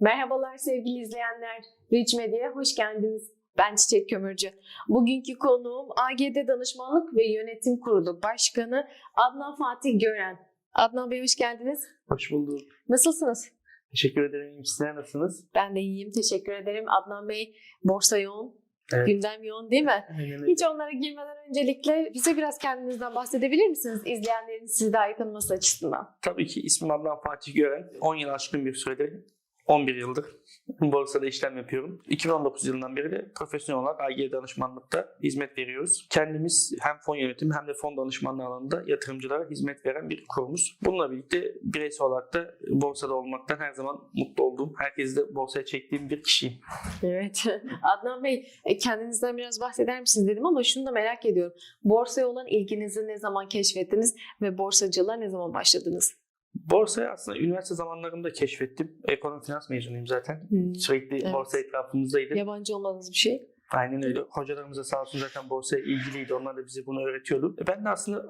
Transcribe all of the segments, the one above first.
Merhabalar sevgili izleyenler. Rich Medya'ya hoş geldiniz. Ben Çiçek Kömürcü. Bugünkü konuğum AGD Danışmanlık ve Yönetim Kurulu Başkanı Adnan Fatih Gören. Adnan Bey hoş geldiniz. Hoş bulduk. Nasılsınız? Teşekkür ederim. Sizler nasılsınız? Ben de iyiyim. Teşekkür ederim. Adnan Bey borsa yoğun, Evet. gündem yoğun değil mi? Aynen. Hiç onlara girmeden öncelikle bize biraz kendinizden bahsedebilir misiniz? İzleyenlerin sizi daha iyi tanıması açısından. Tabii ki ismim Adnan Fatih Gören. 10 yıl aşkın bir süredir, 11 yıldır borsada işlem yapıyorum. 2019 yılından beri de profesyonel olarak AG danışmanlıkta hizmet veriyoruz. Kendimiz hem fon yönetimi hem de fon danışmanlığı alanında yatırımcılara hizmet veren bir kurumuz. Bununla birlikte bireysel olarak da borsada olmaktan her zaman mutlu olduğum, herkesi de borsaya çektiğim bir kişiyim. Evet. Adnan Bey e, kendinizden biraz bahseder misiniz dedim ama şunu da merak ediyorum. Borsaya olan ilginizi ne zaman keşfettiniz ve borsacılığa ne zaman başladınız? Borsayı aslında üniversite zamanlarında keşfettim. Ekonomi finans mezunuyum zaten. Sürekli Evet. borsa etrafımızdaydı. Yabancı olmadığınız bir şey. Aynen öyle. Hocalarımız da sağ olsun zaten borsaya ilgiliydi. Onlar da bize bunu öğretiyordu. E Ben de aslında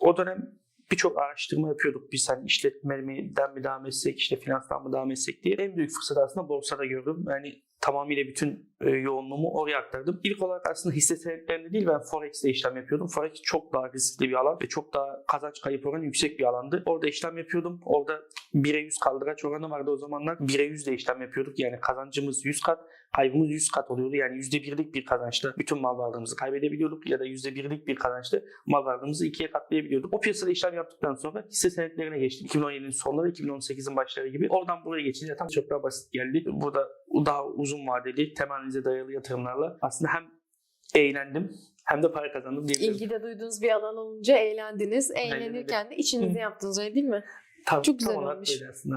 o dönem birçok araştırma yapıyorduk. Biz hani işletmeden mi devam etsek, işte finanstan mı devam etsek diye. En büyük fırsat aslında borsada gördüm. Yani tamamıyla bütün yoğunluğumu oraya aktardım. İlk olarak aslında hisse senetlerinde değil ben Forex'te işlem yapıyordum. Forex çok daha riskli bir alan ve çok daha kazanç kayıp oranı yüksek bir alandı. Orada işlem yapıyordum. Orada 1'e 100 kaldıraç oranı vardı o zamanlar. 1'e 100 de işlem yapıyorduk. Yani kazancımız 100 kat, kaybımız 100 kat oluyordu. Yani %1'lik bir kazançla bütün mal varlığımızı kaybedebiliyorduk ya da %1'lik bir kazançla mal varlığımızı ikiye katlayabiliyorduk. O piyasada işlem yaptıktan sonra hisse senetlerine geçtim. 2017'nin sonları, 2018'in başları gibi. Oradan buraya geçince tam çok daha basit geldi. Burada daha uzun vadeli, temel analize dayalı yatırımlarla aslında hem eğlendim hem de para kazandım diyebilirim. İlgi de duyduğunuz bir alan olunca eğlendiniz. Eğlenirken de içinizi Hı. yaptınız öyle değil mi? Tabii, çok güzel olmuş.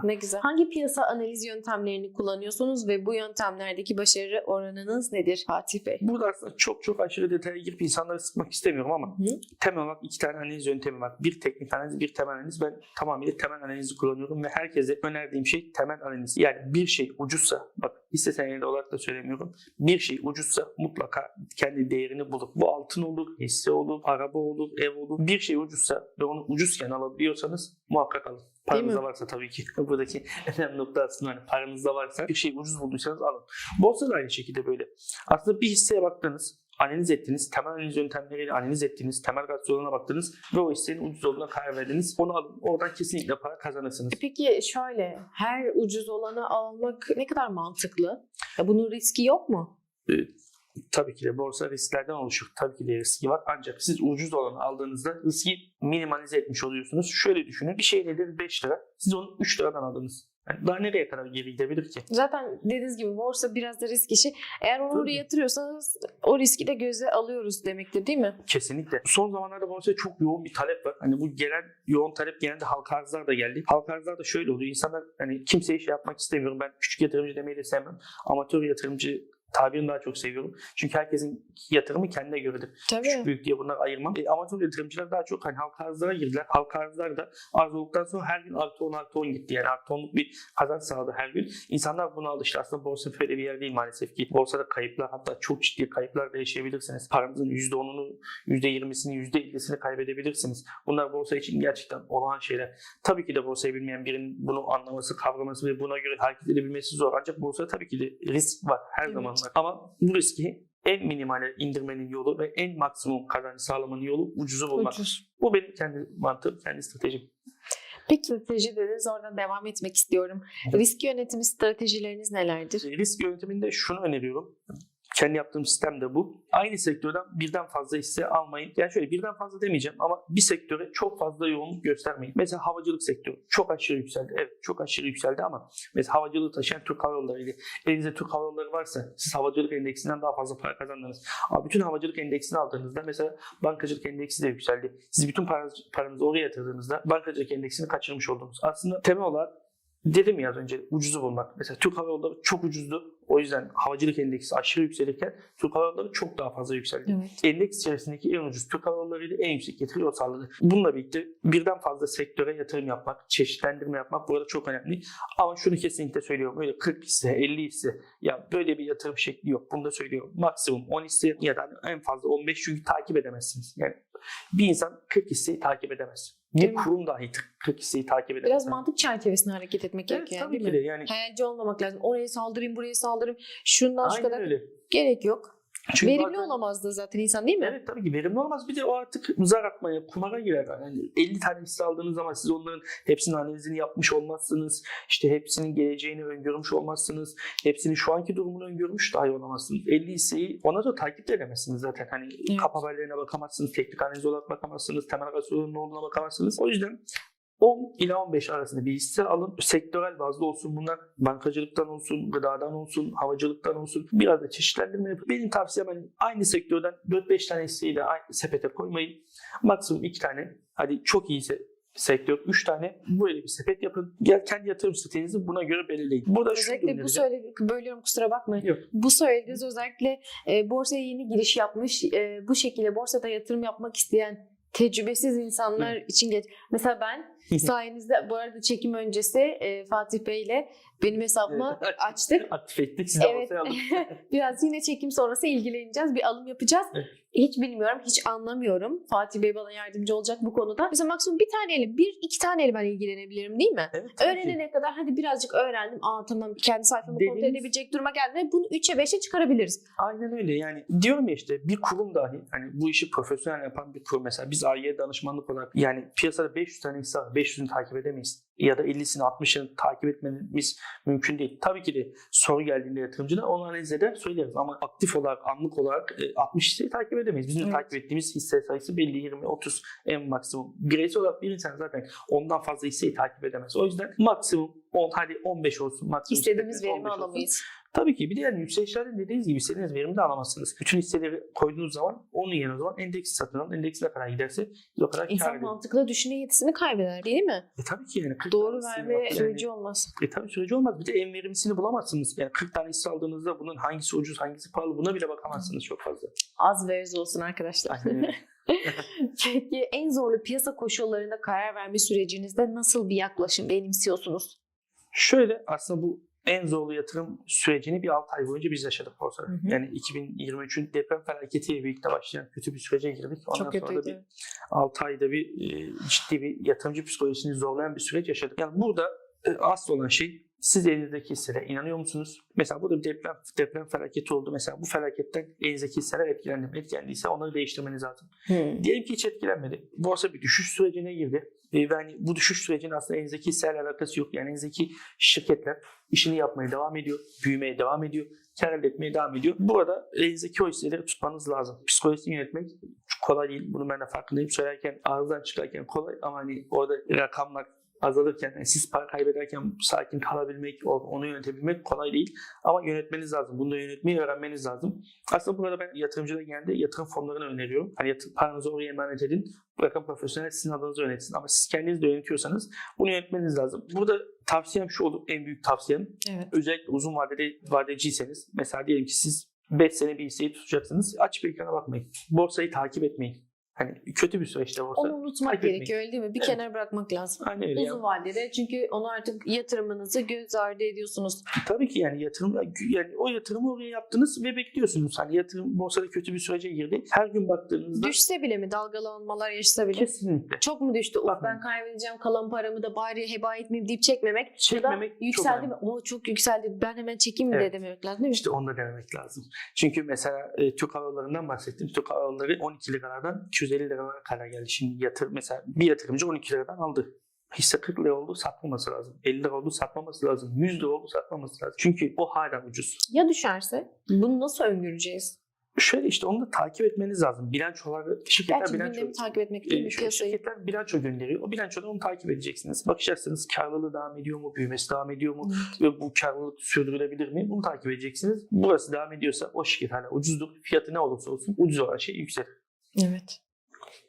Ne güzel. Hangi piyasa analiz yöntemlerini kullanıyorsunuz ve bu yöntemlerdeki başarı oranınız nedir Fatih Bey? Burada aslında çok çok aşırı detaya girip insanları sıkmak istemiyorum ama Hı. temel olarak iki tane analiz yöntemi var. Bir teknik analiz, bir temel analiz. Ben tamamıyla temel analizi kullanıyorum ve herkese önerdiğim şey temel analiz. Yani bir şey ucuzsa, bak hisse senedi olarak da söylemiyorum. Bir şey ucuzsa mutlaka kendi değerini bulur. Bu altın olur, hisse olur, araba olur, ev olur. Bir şey ucuzsa ve onu ucuzken alabiliyorsanız muhakkak alın. Paranızda varsa tabii ki. Buradaki önemli nokta aslında hani paranızda varsa bir şey ucuz bulduysanız alın. Borsa da aynı şekilde böyle. Aslında bir hisseye baktınız, analiz ettiniz, temel analiz yöntemleriyle analiz ettiniz, temel rasyonuna baktınız ve o hissenin ucuz olduğuna karar verdiniz. Onu alın. Oradan kesinlikle para kazanırsınız. Peki şöyle her ucuz olanı almak ne kadar mantıklı? Ya bunun riski yok mu? Tabii ki de borsa risklerden oluşur. Tabii ki de riski var. Ancak siz ucuz olanı aldığınızda riski minimalize etmiş oluyorsunuz. Şöyle düşünün. Bir şey nedir 5 lira. Siz onu 3 liradan aldınız. Yani daha nereye kadar geri gidebilir ki? Zaten dediğiniz gibi borsa biraz da risk işi. Eğer onu oraya yatırıyorsanız o riski de göze alıyoruz demektir değil mi? Kesinlikle. Son zamanlarda borsaya çok yoğun bir talep var. Hani bu gelen yoğun talep genelde halka arzlar da geldi. Halka arzlar da şöyle oluyor. İnsanlar hani kimseye şey yapmak istemiyorum. Ben küçük yatırımcı demeyi de sevmem. Amatör yatırımcı tabirini daha çok seviyorum. Çünkü herkesin yatırımı kendine göredir. Küçük büyük diye bunları ayırmam. E, amatör yatırımcılar daha çok hani halka arzlara girdiler. Halka arzlar da arz olduktan sonra her gün artı 10 artı 10 gitti. Yani artı 10'luk bir kazanç sağladı her gün. İnsanlar buna alıştı. Aslında borsa böyle bir yer değil maalesef ki. Borsada kayıplar hatta çok ciddi kayıplar da yaşayabilirsiniz. Paranızın %10'unu, %20'sini, %50'sini kaybedebilirsiniz. Bunlar borsa için gerçekten olağan şeyler. Tabii ki de borsayı bilmeyen birinin bunu anlaması, kavraması ve buna göre hareket edebilmesi zor. Ancak borsada tabii ki de risk var. Her zaman var. Ama bu riski en minimale indirmenin yolu ve en maksimum kazancı sağlamanın yolu ucuzu bulmak. Ucuz. Bu benim kendi mantığım, kendi stratejim. Peki strateji dediniz oradan devam etmek istiyorum. Risk yönetimi stratejileriniz nelerdir? Risk yönetiminde şunu öneriyorum. Kendi yaptığım sistem de bu. Aynı sektörden birden fazla hisse almayın. Yani şöyle birden fazla demeyeceğim ama bir sektöre çok fazla yoğunluk göstermeyin. Mesela havacılık sektörü çok aşırı yükseldi. Evet çok aşırı yükseldi ama mesela havacılığı taşıyan Türk Hava Yolları'ydı. Elinizde Türk Hava Yolları varsa siz havacılık endeksinden daha fazla para kazandınız. Ama bütün havacılık endeksini aldığınızda mesela bankacılık endeksi de yükseldi. Siz bütün paranızı oraya yatırdığınızda bankacılık endeksini kaçırmış oldunuz. Aslında temel olarak Dedim ya az önce ucuzu bulmak. Mesela Türk Hava Yolları çok ucuzdu. O yüzden havacılık endeksi aşırı yükselirken Türk Hava Yolları çok daha fazla yükseldi. Evet. Endeks içerisindeki en ucuz Türk Hava Yolları ile en yüksek getiri o sağladı. Bununla birlikte birden fazla sektöre yatırım yapmak, çeşitlendirme yapmak burada çok önemli. Ama şunu kesinlikle söylüyorum. Öyle 40 hisse, 50 hisse ya böyle bir yatırım şekli yok. Bunu da söylüyorum. Maksimum 10 hisse ya da en fazla 15 çünkü takip edemezsiniz. Yani bir insan 40 hisseyi takip edemez. Bir kurum dahi 40 hisseyi takip edemez. Biraz mantık çerçevesinde hareket etmek Evet, gerekiyor. tabii ki de yani. Hayalci olmamak lazım. Oraya saldırayım, buraya saldırayım. Şundan şu Aynen kadar öyle. gerek yok. Çünkü Verimli bazen- olamazdı zaten insan değil mi? Evet tabii ki verimli olmaz. Bir de o artık zar atmaya, kumara girer. Yani 50 tane hisse aldığınız zaman siz onların hepsinin analizini yapmış olmazsınız. İşte hepsinin geleceğini öngörmüş olmazsınız. Hepsinin şu anki durumunu öngörmüş dahi olamazsınız. 50 hisseyi ona da takip de edemezsiniz zaten. Hani Evet. kap haberlerine bakamazsınız, teknik analiz olarak bakamazsınız, temel rasyonun ne olduğuna bakamazsınız. O yüzden 10 ila 15 arasında bir hisse alın. Sektörel bazda olsun bunlar. Bankacılıktan olsun, gıdadan olsun, havacılıktan olsun. Biraz da çeşitlendirme yapın. Benim tavsiyem hani aynı sektörden 4-5 tane hisseyi de aynı sepete koymayın. Maksimum 2 tane. Hadi çok iyiyse sektör 3 tane böyle bir sepet yapın. Gel kendi yatırım stratejinizi buna göre belirleyin. Burada Özellikle bu söyledi, bölüyorum kusura bakmayın. Yok. Bu söylediğiniz özellikle e, borsaya yeni giriş yapmış, e, bu şekilde borsada yatırım yapmak isteyen tecrübesiz insanlar için geç. Mesela ben sayenizde bu arada çekim öncesi e, Fatih Bey ile benim hesabımı Evet. açtık. Aktif ettik. Evet. Biraz yine çekim sonrası ilgileneceğiz. Bir alım yapacağız. Evet. Hiç bilmiyorum, hiç anlamıyorum. Fatih Bey bana yardımcı olacak bu konuda. Mesela maksimum bir taneyle, bir iki taneyle ben ilgilenebilirim değil mi? Evet, tabii ki. Öğrenene kadar hadi birazcık öğrendim. Aa tamam kendi sayfamı kontrol Dediğiniz- edebilecek duruma geldim. Bunu 3'e 5'e çıkarabiliriz. Aynen öyle yani diyorum ya işte bir kurum dahi hani bu işi profesyonel yapan bir kurum mesela biz AYE danışmanlık olarak yani piyasada 500 tane var 500'ünü takip edemeyiz ya da 50'sini 60'ını takip etmemiz mümkün değil. Tabii ki de soru geldiğinde yatırımcıda onu analiz eder söyleriz ama aktif olarak anlık olarak e, 60 hisseyi takip edemeyiz. Bizim Evet. takip ettiğimiz hisse sayısı belli 20 30 en maksimum. Bireysel olarak bir insan zaten ondan fazla hisseyi takip edemez. O yüzden maksimum 10 hadi 15 olsun maksimum. İstediğimiz verimi 15 olsun. alamayız. Tabii ki bir yani yükselişlerde dediğiniz gibi istediğiniz verimi de alamazsınız. Bütün hisseleri koyduğunuz zaman onun yerine o zaman endeksi satın alın. Endeks ne kadar giderse o kadar kâr İnsan edin. mantıklı düşünme yetisini kaybeder değil mi? E tabii ki yani. 40 Doğru verme. Yani- süreci olmaz. E tabii süreci olmaz. Bir de en verimlisini bulamazsınız. Yani 40 tane hisse aldığınızda bunun hangisi ucuz hangisi pahalı buna bile bakamazsınız çok fazla. Az veririz olsun arkadaşlar. Aynen. Peki en zorlu piyasa koşullarında karar verme sürecinizde nasıl bir yaklaşım benimsiyorsunuz? Şöyle aslında bu en zorlu yatırım sürecini bir 6 ay boyunca biz yaşadık borsada. Hı hı. Yani 2023'ün deprem felaketiyle birlikte başlayan kötü bir sürece girdik. Ondan Çok sonra da bir kötüydü. 6 ayda bir e, ciddi bir yatırımcı psikolojisini zorlayan bir süreç yaşadık. Yani burada e, asıl olan şey siz elinizdeki hisselere inanıyor musunuz? Mesela burada bir deprem, deprem felaketi oldu. Mesela bu felaketten elinizdeki hisseler etkilendi. mi? Etkilendiyse onları değiştirmeniz lazım. Hmm. Diyelim ki hiç etkilenmedi. Borsa bir düşüş sürecine girdi. Ve hani bu düşüş sürecinin aslında elinizdeki hisselerle alakası yok. Yani elinizdeki şirketler işini yapmaya devam ediyor. Büyümeye devam ediyor. Kar elde etmeye devam ediyor. Burada elinizdeki o hisseleri tutmanız lazım. Psikolojisini yönetmek çok kolay değil. Bunu ben de farkındayım. Söylerken ağızdan çıkarken kolay ama hani orada rakamlar azalırken, yani siz para kaybederken sakin kalabilmek, onu yönetebilmek kolay değil. Ama yönetmeniz lazım. Bunu da yönetmeyi öğrenmeniz lazım. Aslında burada ben yatırımcılara genelde yatırım fonlarını öneriyorum. Hani yatır, paranızı oraya emanet edin. Bırakın profesyonel sizin adınıza yönetsin. Ama siz kendiniz de yönetiyorsanız bunu yönetmeniz lazım. Burada tavsiyem şu olur. En büyük tavsiyem. Evet. Özellikle uzun vadede vadeciyseniz. Mesela diyelim ki siz 5 sene bir hisseyi tutacaksınız. Açıp ekrana bakmayın. Borsayı takip etmeyin. Hani kötü bir süreçte borsa. Onu unutmak gerekiyor öyle değil mi? Bir Evet. kenara bırakmak lazım. Aynen öyle. Uzun Yani, vadede çünkü onu artık yatırımınızı göz ardı ediyorsunuz. tabii ki yani yatırım yani o yatırımı oraya yaptınız ve bekliyorsunuz. Hani yatırım borsada kötü bir sürece girdi. Her gün baktığınızda Düşse bile mi dalgalanmalar yaşasa bile? kesinlikle Çok mu düştü? Bakmayın. ben kaybedeceğim kalan paramı da bari heba etmeyeyim deyip çekmemek. çekmemek çok Yükseldi önemli. mi? O çok yükseldi. Ben hemen çekeyim mi Evet. de dememek lazım değil mi? İşte onu da denemek lazım. Çünkü mesela e, Türk Hava Yolları'ndan bahsettim. Türk Hava Yolları 12 liralardan 250 liralara kadar geldi. Şimdi yatır mesela bir yatırımcı 12 liradan aldı. Hisse 40 lira oldu satmaması lazım. 50 lira oldu satmaması lazım. 100 lira oldu satmaması lazım. Çünkü o hala ucuz. Ya düşerse? Bunu nasıl öngöreceğiz? Şöyle işte onu da takip etmeniz lazım. Bilançoları, şirketler Gerçi bilanço, takip etmek değil mi? e, şirketler bilanço gönderiyor. O bilançoda onu takip edeceksiniz. Bakacaksınız karlılığı devam ediyor mu, büyümesi devam ediyor mu ve bu karlılık sürdürülebilir mi? Bunu takip edeceksiniz. Burası devam ediyorsa o şirket hala ucuzdur. Fiyatı ne olursa olsun ucuz olan şey yükselir. Evet.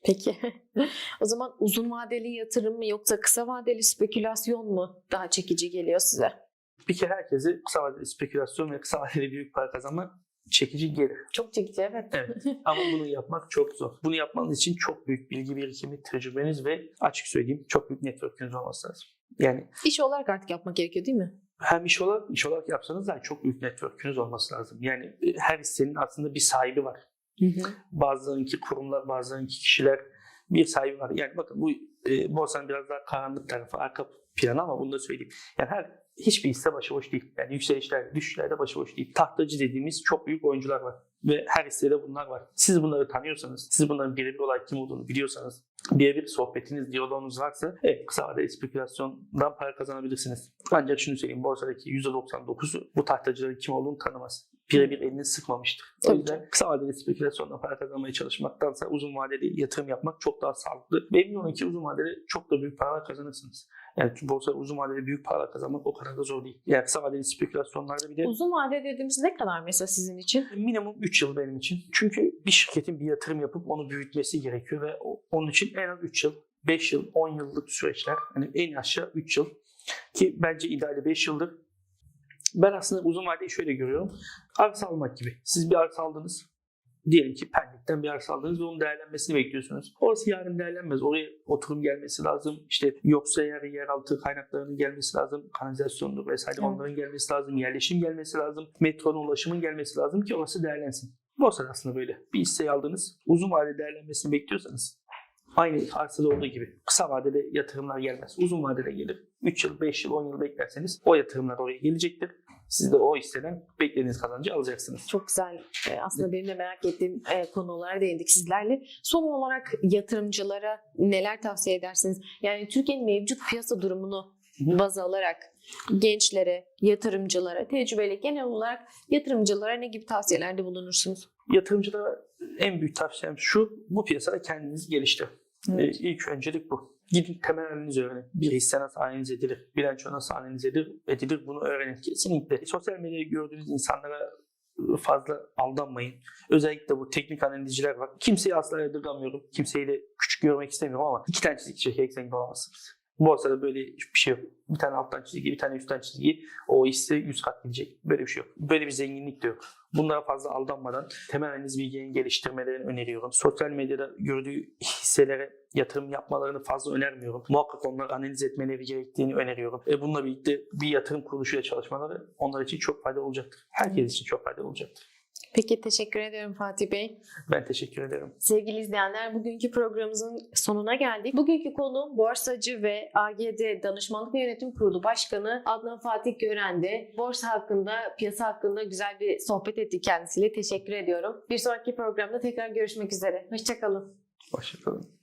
Peki. o zaman uzun vadeli yatırım mı yoksa kısa vadeli spekülasyon mu daha çekici geliyor size? Bir kere herkese kısa vadeli spekülasyon ve kısa vadeli büyük para kazanmak çekici gelir. Çok çekici evet. Evet. Ama bunu yapmak çok zor. Bunu yapmanız için çok büyük bilgi birikimi, tecrübeniz ve açık söyleyeyim çok büyük network'ünüz olması lazım. Yani İş olarak artık yapmak gerekiyor değil mi? hem iş olarak iş olarak yapsanız da çok büyük network'ünüz olması lazım. Yani e, her hissenin aslında bir sahibi var. Bazılarınki kurumlar, bazılarınki kişiler bir sahibi var. Yani bakın bu e, borsanın biraz daha karanlık tarafı, arka planı ama bunu da söyleyeyim. Yani her hiçbir hisse başıboş değil. Yani yükselişler, düşüşler de başıboş değil. Tahtacı dediğimiz çok büyük oyuncular var. Ve her hissede bunlar var. Siz bunları tanıyorsanız, siz bunların birebir olarak kim olduğunu biliyorsanız, birebir sohbetiniz, diyaloğunuz varsa evet, kısa vadeli spekülasyondan para kazanabilirsiniz. Ancak şunu söyleyeyim, borsadaki %99'u bu tahtacıların kim olduğunu tanımaz. Birebir elini sıkmamıştır. O Tabii yüzden kısa vadeli spekülasyonla para kazanmaya çalışmaktansa uzun vadeli yatırım yapmak çok daha sağlıklı. Ve emin olun ki uzun vadeli çok da büyük paralar kazanırsınız. Yani borsa uzun vadeli büyük paralar kazanmak o kadar da zor değil. Yani kısa vadeli spekülasyonlarda bir de Uzun vade dediğimiz ne kadar mesela sizin için? minimum 3 yıl benim için. Çünkü bir şirketin bir yatırım yapıp onu büyütmesi gerekiyor ve o- onun için en az 3 yıl, 5 yıl, 10 yıllık süreçler. Hani en aşağı 3 yıl ki bence ideali 5 yıldır. Ben aslında uzun vadeyi şöyle görüyorum. Arsa almak gibi. Siz bir arsa aldınız. Diyelim ki Pendik'ten bir arsa aldınız ve onun değerlenmesini bekliyorsunuz. Orası yarın değerlenmez. Oraya oturum gelmesi lazım. İşte yoksa yer yeraltı kaynaklarının gelmesi lazım. Kanalizasyondur vesaire Evet. onların gelmesi lazım. Yerleşim gelmesi lazım. Metronun ulaşımın gelmesi lazım ki orası değerlensin. Borsa da aslında böyle. Bir hisseyi aldınız. Uzun vadeli değerlenmesini bekliyorsanız aynı arsada olduğu gibi kısa vadede yatırımlar gelmez. Uzun vadede gelir. 3 yıl, 5 yıl, 10 yıl beklerseniz o yatırımlar oraya gelecektir. Siz de o hisseden beklediğiniz kazancı alacaksınız. Çok güzel. Ee, Aslında benim de merak ettiğim e, konulara değindik sizlerle. Son olarak yatırımcılara neler tavsiye edersiniz? Yani Türkiye'nin mevcut piyasa durumunu baz alarak gençlere, yatırımcılara, tecrübeli genel olarak yatırımcılara ne gibi tavsiyelerde bulunursunuz? Yatırımcılara en büyük tavsiyem şu, bu piyasada kendinizi geliştirin. Evet. Ee, ilk öncelik bu. Gidin temel analiz öğrenin. Bir hisse nasıl analiz edilir, bilanço nasıl analiz edilir, edilir bunu öğrenin. Kesinlikle. Sosyal medyada gördüğünüz insanlara fazla aldanmayın. Özellikle bu teknik analizciler var. Kimseyi asla yadırgamıyorum. Kimseyi de küçük görmek istemiyorum ama iki tane çizgi çekerek zengin olamazsınız. Borsada böyle bir şey yok. Bir tane alttan çizgi, bir tane üstten çizgi. O hisse 100 kat gidecek. Böyle bir şey yok. Böyle bir zenginlik de yok. Bunlara fazla aldanmadan temel analiz bilgilerini geliştirmelerini öneriyorum. Sosyal medyada gördüğü hisselere yatırım yapmalarını fazla önermiyorum. Muhakkak onları analiz etmeleri gerektiğini öneriyorum. E bununla birlikte bir yatırım kuruluşuyla çalışmaları onlar için çok faydalı olacaktır. Herkes için çok faydalı olacaktır. Peki teşekkür ederim Fatih Bey. Ben teşekkür ederim. Sevgili izleyenler bugünkü programımızın sonuna geldik. Bugünkü konu borsacı ve AGD Danışmanlık ve Yönetim Kurulu Başkanı Adnan Fatih Gören'de borsa hakkında, piyasa hakkında güzel bir sohbet ettik kendisiyle. Teşekkür ediyorum. Bir sonraki programda tekrar görüşmek üzere. Hoşçakalın. Hoşçakalın.